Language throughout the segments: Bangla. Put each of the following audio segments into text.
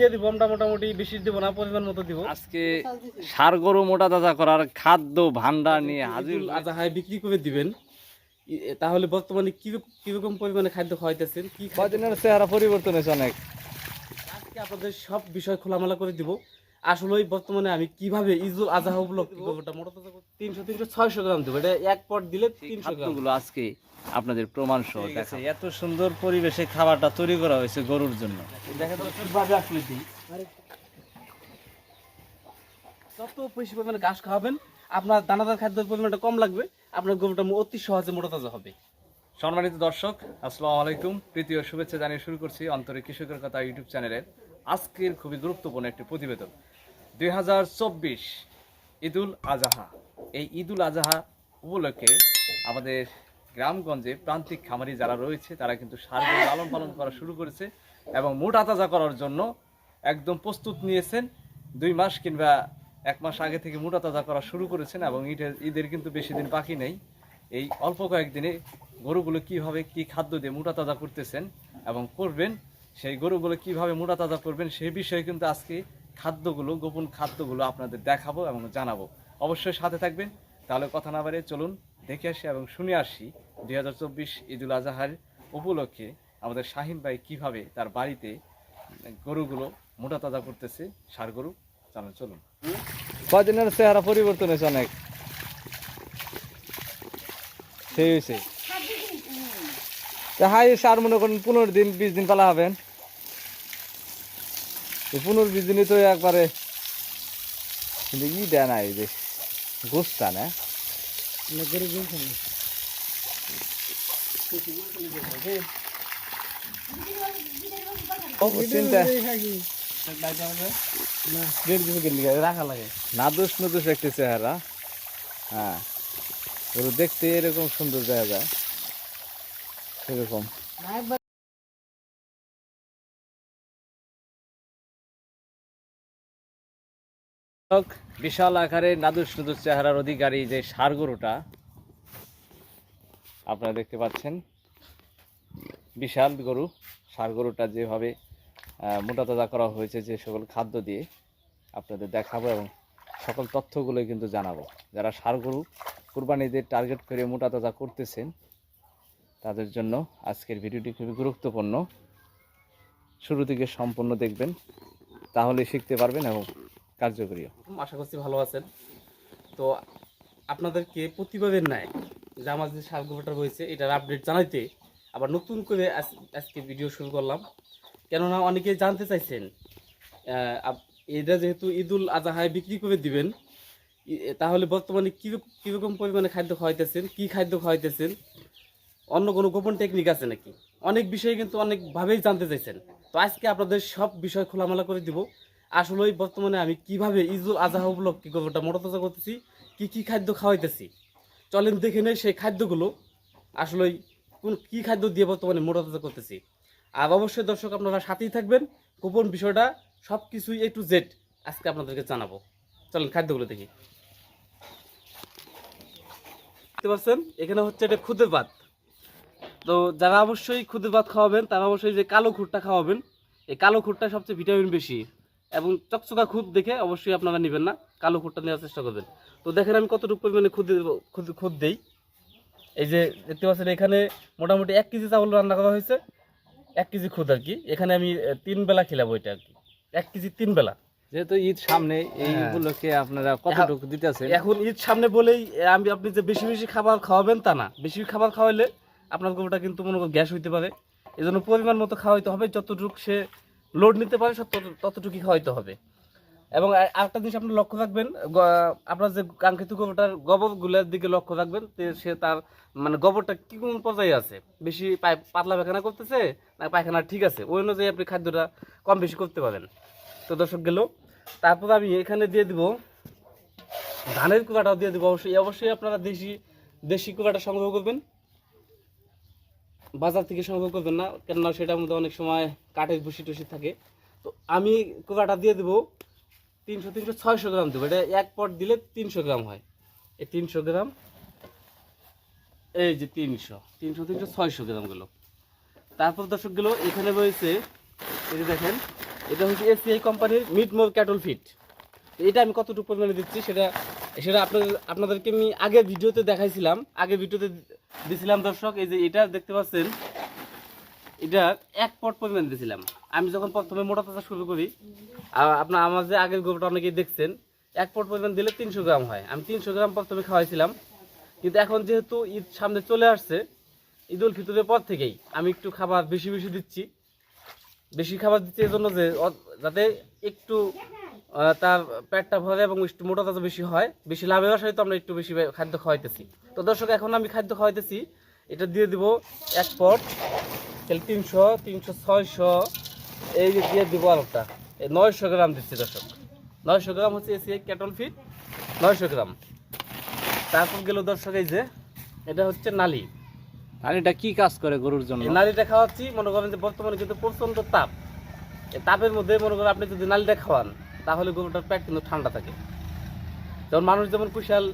দিয়ে দিব আমরা মোটামুটি বেশি দিব না পরিমাণ মতো দিব। আজকে সার গরু মোটা তাজা করার খাদ্য ভান্ডার নিয়ে হাজির আজা আজাহায় বিক্রি করে দিবেন। তাহলে বর্তমানে কি কীরকম পরিমাণে খাদ্য খাওয়াইতেছেন? কি কদিনের চেহারা পরিবর্তন হয়েছে অনেক। আজকে আপনাদের সব বিষয় খোলামেলা করে দিব। আসলে বর্তমানে আমি কীভাবে ইজুল আজাহা উপলক্ষে গোবরটা তিনশো তিনশো ছয়শো গ্রাম দেবো। এটা এক পট দিলে তিনশো গ্রাম। খাদ্যগুলো আজকে আপনাদের প্রমাণ সহ দেখা এত সুন্দর পরিবেশে খাবারটা তৈরি করা হয়েছে গরুর জন্য। দেখা যাচ্ছে আসলে দিই। যত বেশি পরিমাণে ঘাস খাওয়াবেন আপনার দানাদার খাদ্যের পরিমাণটা কম লাগবে আপনার গোবরটা অতি সহজে মোটা তাজা হবে। সম্মানিত দর্শক আসসালামু আলাইকুম। প্রীতি ও শুভেচ্ছা জানিয়ে শুরু করছি অন্তরে কৃষকের কথা ইউটিউব চ্যানেলের। আজকের খুবই গুরুত্বপূর্ণ একটি প্রতিবেদন। দুই হাজার চব্বিশ ঈদুল আজাহা। এই ঈদুল আজাহা উপলক্ষে আমাদের গ্রামগঞ্জে প্রান্তিক খামারি যারা রয়েছে, তারা কিন্তু সারগুলো লালন পালন করা শুরু করেছে এবং মোটা তাজা করার জন্য একদম প্রস্তুত নিয়েছেন। দুই মাস কিংবা এক মাস আগে থেকে মোটা তাজা করা শুরু করেছেন এবং ঈদের ঈদের কিন্তু বেশি দিন বাকি নেই। এই অল্প কয়েকদিনে গরুগুলো কীভাবে কি খাদ্য দিয়ে মোটা তাজা করতেছেন এবং করবেন, সেই গরুগুলো কীভাবে মোটা তাজা করবেন সেই বিষয়ে কিন্তু আজকে খাদ্যগুলো, গোপন খাদ্যগুলো আপনাদের দেখাবো এবং জানাব। অবশ্যই সাথে থাকবেন। তাহলে কথা না বাড়িয়ে চলুন, দেখে আসি এবং শুনে আসি দুই হাজার চব্বিশ ঈদুল আজহার উপলক্ষে আমাদের শাহিন ভাই কীভাবে তার বাড়িতে গরুগুলো মোটা তাজা করতেছে, সার গরু। চলুন চলুন। কদিনের চেহারা পরিবর্তন হয়েছে অনেক। সেই হয়েছে। হাই, সার মনে করেন পনেরো দিন, বিশ দিন পালা হবেন। এই পনেরো তো একবারে কিন্তু ই দেয় না? এই যে গোসটা না। একটি চেহারা। হ্যাঁ। ওগুলো দেখতে এরকম সুন্দর দেখা যায়। সেরকম। বিশাল আকারে নাদুস নাদুস চেহারার অধিকারী যে ষাড় গরুটা, আপনারা দেখতে পাচ্ছেন। বিশাল গরু ষাড় গরুটা যেভাবে মোটা তাজা করা হয়েছে যে সকল খাদ্য দিয়ে আপনাদের দেখাবো এবং সকল তথ্যগুলোই কিন্তু জানাব। যারা ষাড় গরু কুরবানিদের টার্গেট করে মোটা তাজা করতেছেন, তাদের জন্য আজকের ভিডিওটি খুবই গুরুত্বপূর্ণ। শুরু থেকে সম্পূর্ণ দেখবেন তাহলে শিখতে পারবেন এবং কার্যকরীও আশা করছি ভালো আছেন। তো আপনাদেরকে প্রতিবাদের ন্যায় যে আমার যে সার গোবরটা রয়েছে, এটার আপডেট জানাইতে আবার নতুন করে আজ- আজকে ভিডিও শুরু করলাম। কেননা অনেকে জানতে চাইছেন এটা যেহেতু ঈদুল আজহায় বিক্রি করে দিবেন তাহলে বর্তমানে কীরকম পরিমাণে খাদ্য খাওয়াইতেছেন, কি খাদ্য খাওয়াইতেছেন, অন্য কোনো গোপন টেকনিক আছে নাকি? অনেক বিষয়ে কিন্তু অনেকভাবেই জানতে চাইছেন। তো আজকে আপনাদের সব বিষয় খোলামেলা করে দিব। আসলেই বর্তমানে আমি কীভাবে ঈদুল আজহা উপলক্ষে গোবরটা মোটাতাজা করতেছি, কি কি খাদ্য খাওয়াইতেছি। চলেন দেখে নেই সেই খাদ্যগুলো, আসলেই কোন কি খাদ্য দিয়ে বর্তমানে মোটাতাজা করতেছি। আর অবশ্যই দর্শক আপনারা সাথেই থাকবেন, গোপন বিষয়টা সব কিছুই এ টু জেড আজকে আপনাদেরকে জানাব। চলেন খাদ্যগুলো দেখি। দেখতে পাচ্ছেন, এখানে হচ্ছে এটা খুদের ভাত। তো যারা অবশ্যই খুদের ভাত খাওয়াবেন, তারা অবশ্যই যে কালো খুরটা খাওয়াবেন, এই কালো খুরটা সবচেয়ে ভিটামিন বেশি। এবং চকচকা খুদ দেখে অবশ্যই আপনারা নেবেন না। কালো খুরটা নেওয়ার চেষ্টা করবেন। তো দেখেন আমি কতটুকু পরিমাণে খুদ খুদ খুদ দেই। এই যে দেখতে পাচ্ছেন এখানে মোটামুটি এক কেজি চাউল রান্না করা হয়েছে। এক কেজি খুদ আর কি। এখানে আমি তিন বেলা খেলাম ওইটা আর কি। এক কেজি তিন বেলা। যেহেতু ঈদ সামনে এইগুলোকে আপনারা কতটুকু দিতেছেন? এখন ঈদ সামনে বলেই আমি আপনি যে বেশি বেশি খাবার খাওয়াবেন তা না। বেশি খাবার খাওয়াইলে আপনার গরুটা কিন্তু মনে গ্যাস হইতে পারে। এই জন্য পরিমাণ মতো খাওয়াইতে হবে। যতটুকু সে লোড নিতে পারে, সব তত- ততটুকুই খাওয়াইতে হবে। এবং আরেকটা জিনিস আপনি লক্ষ্য রাখবেন আপনার যে কাঙ্ক্ষিত গোবরটার গোবরগুলোর দিকে লক্ষ্য রাখবেন সে তার মানে গোবরটা কি কোন পর্যায়ে আছে? বেশি পাতলা পায়খানা করতেছে না পায়খানা ঠিক আছে? ওই অনুযায়ী আপনি খাদ্যটা কম বেশি করতে পারেন। তো দর্শক গেল, তারপর আমি এখানে দিয়ে দিব, ধানের কুকাটাও দিয়ে দেবো। অবশ্যই অবশ্যই আপনারা দেশি দেশি কুকাটা সংগ্রহ করবেন। বাজার থেকে সংগ্রহ করবেন না, কেননা সেটার মধ্যে অনেক সময় কাঠের ভুসি টুসি থাকে। তো আমি কুকাটা দিয়ে দেবো তিনশো তিনশো ছয়শো গ্রাম দেবো। এটা এক পট দিলে তিনশো গ্রাম হয়। এই তিনশো গ্রাম, এই যে তিনশো তিনশো তিনশো ছয়শো গ্রামগুলো তারপর দর্শকগুলো এখানে রয়েছে যে দেখেন, এটা হচ্ছে এসিআই কোম্পানির মিড মোর ক্যাটল ফিট। এটা আমি কতটুকু পরিমাণে দিচ্ছি, সেটা সেটা আপনাদের, আপনাদেরকে আমি আগের ভিডিওতে দেখাইছিলাম আগের ভিডিওতে দিছিলাম দর্শক, এই যে এটা দেখতে পাচ্ছেন, এটা এক পট পরিমাণ দিয়েছিলাম আমি যখন প্রথমে মোটা তাজা শুরু করি আপনার আমার যে আগের গোবরটা অনেকেই দেখছেন, এক পট পরিমাণ দিলে তিনশো গ্রাম হয়। আমি তিনশো গ্রাম প্রথমে খাওয়াইছিলাম, কিন্তু এখন যেহেতু ঈদ সামনে চলে আসছে, ঈদ উল ফিতরের পর থেকেই আমি একটু খাবার বেশি বেশি দিচ্ছি। বেশি খাবার দিচ্ছি এই জন্য যে যাতে একটু তার পেটটা ভরে এবং একটু মোটা তাজা বেশি হয়। বেশি লাভের আশায় তো আমরা একটু বেশি খাদ্য খাওয়াইতেছি। তো দর্শক এখন আমি খাদ্য খাওয়াইতেছি। এটা দিয়ে দিব এক পট তাহলে তিনশো তিনশো ছয়শো। এই যে দিয়ে দিব আরেকটা এই নয়শো গ্রাম দিচ্ছি দর্শক। নয়শো গ্রাম হচ্ছে এসি ক্যাটল ফিট নয়শো গ্রাম। তারপর গেল দর্শক এই যে এটা হচ্ছে নালি। নালিটা কি কাজ করে গরুর জন্য? নালিটা খাওয়াচ্ছি। মনে করেন যে বর্তমানে কিন্তু প্রচণ্ড তাপ। এই তাপের মধ্যে মনে করেন আপনি যদি নালিটা খাওয়ান তাহলে গরুটার পেট কিন্তু ঠান্ডা থাকে। যেমন মানুষ যেমন কুশাল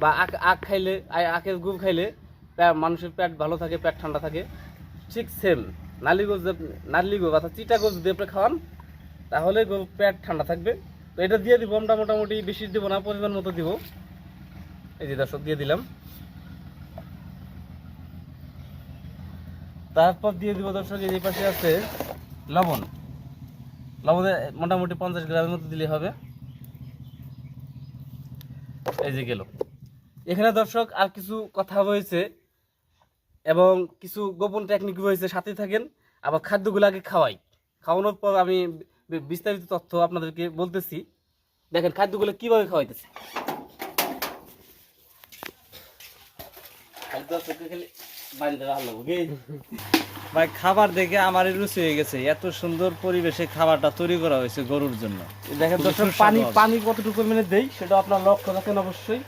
বা আখ আখ খাইলে আখের গুড় খাইলে মানুষের পেট ভালো থাকে, পেট ঠান্ডা থাকে। ঠিক সেম নালি গোজ নালি গোজ অর্থাৎ চিটা গোজ দিয়ে আপনি খাওয়ান, তাহলে গরুর পেট ঠান্ডা থাকবে। তো এটা দিয়ে দিব, আমরা মোটামুটি বেশি দিব না, পরিমাণ মতো দিব। এই যে দর্শক, দিয়ে দিলাম। তারপর দিয়ে দিব দর্শক এই পাশে আছে লবণ। লবণে মোটামুটি পঞ্চাশ গ্রামের মতো দিলে হবে। এই যে গেল। এখানে দর্শক আর কিছু কথা হয়েছে এবং কিছু গোপন টেকনিক রয়েছে সাথে থাকেন। আবার খাদ্যগুলো আগে খাওয়াই। খাওয়ানোর পর আমি বিস্তারিত তথ্য আপনাদেরকে বলতেছি। দেখেন খাদ্যগুলো কীভাবে খাওয়াইতেছে। ভাই খাবার দেখে আমারই রুচি হয়ে গেছে। এত সুন্দর পরিবেশে খাবারটা তৈরি করা হয়েছে গরুর জন্য। দেখেন দর্শক পানি পানি কতটুকু পরিমাণে দেই সেটা আপনার লক্ষ্য রাখেন অবশ্যই।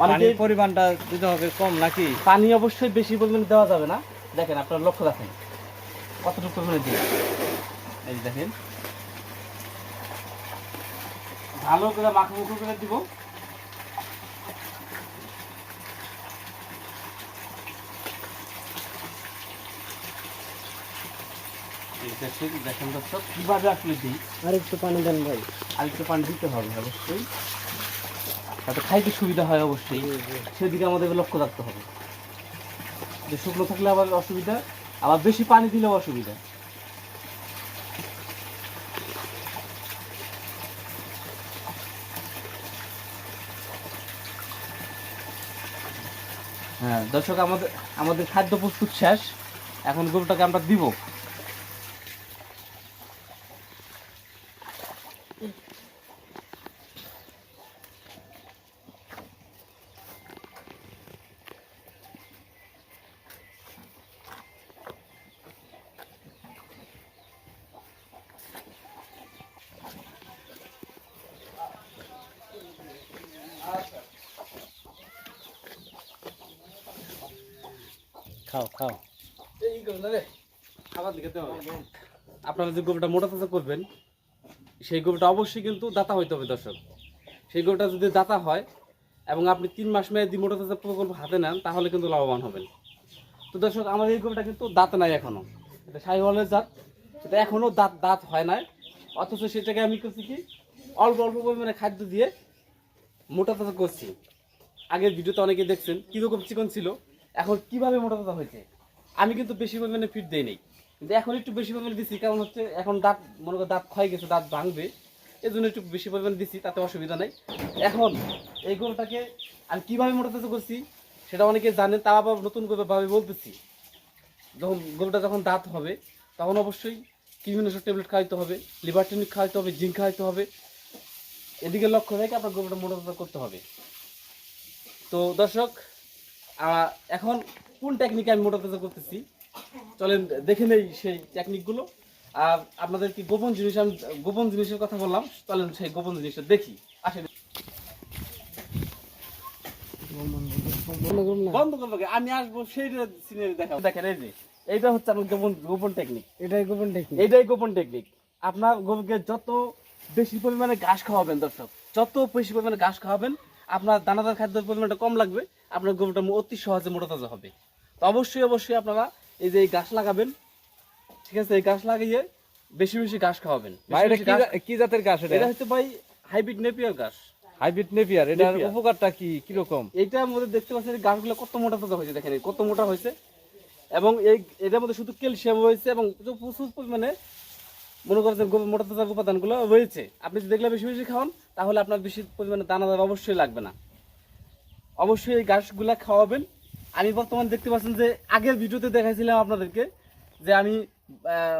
পানির পরিমাণটা দিতে হবে কম নাকি? পানি অবশ্যই বেশি পরিমাণে দেওয়া যাবে না। দেখেন আপনার লক্ষ্য রাখেন। কতটুকু পরিমাণে দিই? এই দেখেন। ভালো করে মাখা মুখো করে দিব। এই দেখেন দেখেন দর্শক কীভাবে আসলে দিই? আর একটু পানি দেন ভাই। আর একটু পানি দিতে হবে অবশ্যই। তাতে খাইতে সুবিধা হয় অবশ্যই। সেদিকে আমাদের লক্ষ্য রাখতে হবে। যে শুকনো থাকলে আবার অসুবিধা আবার বেশি পানি দিলেও অসুবিধা। হ্যাঁ দর্শক আমাদের আমাদের খাদ্য প্রস্তুত শেষ। এখন গরুটাকে আমরা দিব। খাও খাও। আপনারা যে গোবরটা মোটা তাজা করবেন, সেই গোবরটা অবশ্যই কিন্তু দাতা হইতে হবে, দর্শক। সেই গোবরটা যদি দাতা হয় এবং আপনি তিন মাস মেয়াদি মোটা তাজা প্রকল্প হাতে নেন, তাহলে কিন্তু লাভবান হবেন। তো দর্শক, আমার এই গোবরটা কিন্তু দাঁত নাই এখনও। এটা সাইওয়ালের জাত, এটা এখনও দাঁত দাঁত হয় নাই। অথচ সেটাকে আমি করছি কি, অল্প অল্প পরিমাণে খাদ্য দিয়ে মোটা তাজা করছি। আগের ভিডিওতে অনেকে দেখছেন, কীরকম চিকন ছিল এখন কীভাবে মোটা হয়েছে? আমি কিন্তু বেশি পরিমাণে ফিট দেই নাই। কিন্তু এখন একটু বেশি পরিমাণে দিচ্ছি কারণ হচ্ছে এখন দাঁত, মনে করো দাঁত ক্ষয় গেছে, দাঁত ভাঙবে এই জন্য একটু বেশি পরিমাণে দিচ্ছি তাতে অসুবিধা নাই। এখন এই গরুটাকে আমি কীভাবে মোটা করছি, সেটা অনেকে জানে তা আবার নতুন করে ভাবে বলতেছি। যখন গরুটা যখন দাঁত হবে, তখন অবশ্যই কৃমিনাশক ট্যাবলেট খাওয়াইতে হবে, লিভার টনিক খাওয়াইতে হবে, জিঙ্ক খাওয়াইতে হবে। এদিকে লক্ষ্য রেখে আপনার গরুটা মোটা করতে হবে। তো দর্শক এখন কোন টেকনিকে আমি মোটা তাজা করতেছি? চলেন দেখে নেই সেই টেকনিকগুলো আর আপনাদের কি গোপন জিনিস আমি গোপন জিনিসের কথা বললাম চলেন সেই গোপন জিনিসটা দেখি। আসেন। বন্ধ করুন না বন্ধ করব আমি আসব সেই সিনারি দেখা দেখেন এই যে এইটা হচ্ছে আমার গোপন গোপন টেকনিক এটাই গোপন টেকনিক এইটাই গোপন টেকনিক আপনার গরুকে যত বেশি পরিমাণে ঘাস খাওয়াবেন দর্শক যত বেশি পরিমাণে ঘাস খাওয়াবেন আপনার দানাদার খাদ্যের পরিমাণটা কম লাগবে আপনার গরুটা অতি সহজে মোটা তাজা হবে। তো অবশ্যই অবশ্যই আপনারা এই যে গাছ লাগাবেন ঠিক আছে এই গাছ লাগিয়ে বেশি বেশি ঘাস খাওয়াবেন। ভাই এটা কি কি জাতের ঘাস এটা? এটা হচ্ছে ভাই হাইব্রিড নেপিয়ার ঘাস। হাইব্রিড নেপিয়ার এটার উপকারটা কি? কীরকম এইটার মধ্যে দেখতে পাচ্ছেন গাছগুলো কত মোটা তাজা হয়েছে দেখেন কত মোটা হয়েছে। এবং এই এটার মধ্যে শুধু ক্যালসিয়াম হয়েছে এবং প্রচুর পরিমাণে মনে করছেন গো- মোটা তাজা উপাদানগুলো রয়েছে। আপনি যদি দেখলে বেশি বেশি খাওয়ান, তাহলে আপনার বেশি পরিমাণে দানাদার অবশ্যই লাগবে না। অবশ্যই এই ঘাসগুলা খাওয়াবেন। আমি বর্তমানে দেখতে পাচ্ছেন যে, আগের ভিডিওতে দেখাইছিলাম আপনাদেরকে যে আমি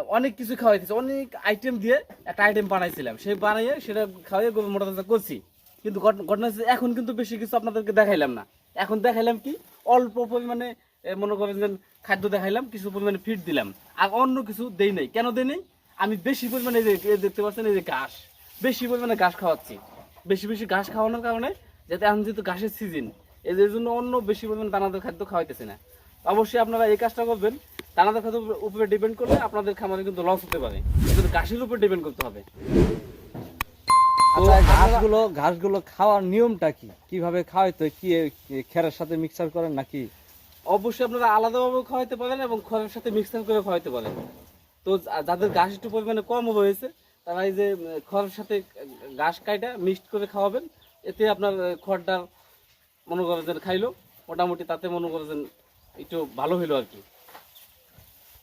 অনেক কিছু খাওয়াইতেছি। অনেক আইটেম দিয়ে একটা আইটেম বানাইছিলাম। সেই বানাইয়ে সেটা খাওয়াইয়ে গরু মোটা তাজা করছি। কিন্তু ঘট- ঘটনা এখন কিন্তু বেশি কিছু আপনাদেরকে দেখাইলাম না। এখন দেখাইলাম কি, অল্প পরিমাণে মনে করেন খাদ্য দেখাইলাম, কিছু পরিমাণে ফিট দিলাম। আর অন্য কিছু দেই নাই। কেন দেই নাই? আমি বেশি পরিমাণে দেখতে পাচ্ছেন এই যে ঘাস। বেশি পরিমাণে ঘাস খাওয়াচ্ছি। বেশি বেশি ঘাস খাওয়ানোর কারণে যাতে এখন যেহেতু ঘাসের সিজন এই যে জন্য অন্য বেশি পরিমাণে দানাদার খাদ্য খাওয়াইতেছে না। অবশ্যই আপনারা এই কাজটা করবেন। দানাদার খাদ্য উপরে ডিপেন্ড করলে আপনাদের খামারে কিন্তু লস হতে পারে। কিন্তু ঘাসের উপর ডিপেন্ড করতে হবে। আচ্ছা ঘাসগুলো ঘাসগুলো খাওয়ার নিয়মটা কি? কীভাবে খাওয়াইতে কি কি খেরের সাথে মিক্সার করেন নাকি? অবশ্যই আপনারা আলাদাভাবে খাওয়াইতে পারেন এবং খড়ের সাথে মিক্সার করে খাওয়াইতে পারেন। তো যাদের ঘাস একটু পরিমাণে কম হয়েছে, তারা এই যে খড়ের সাথে ঘাস কাইটা মিক্সড করে খাওয়াবেন। এতে আপনার খড়টা মনে করেন খাইলো, মোটামুটি তাতে মনে করেন একটু ভালো হইল আর কি।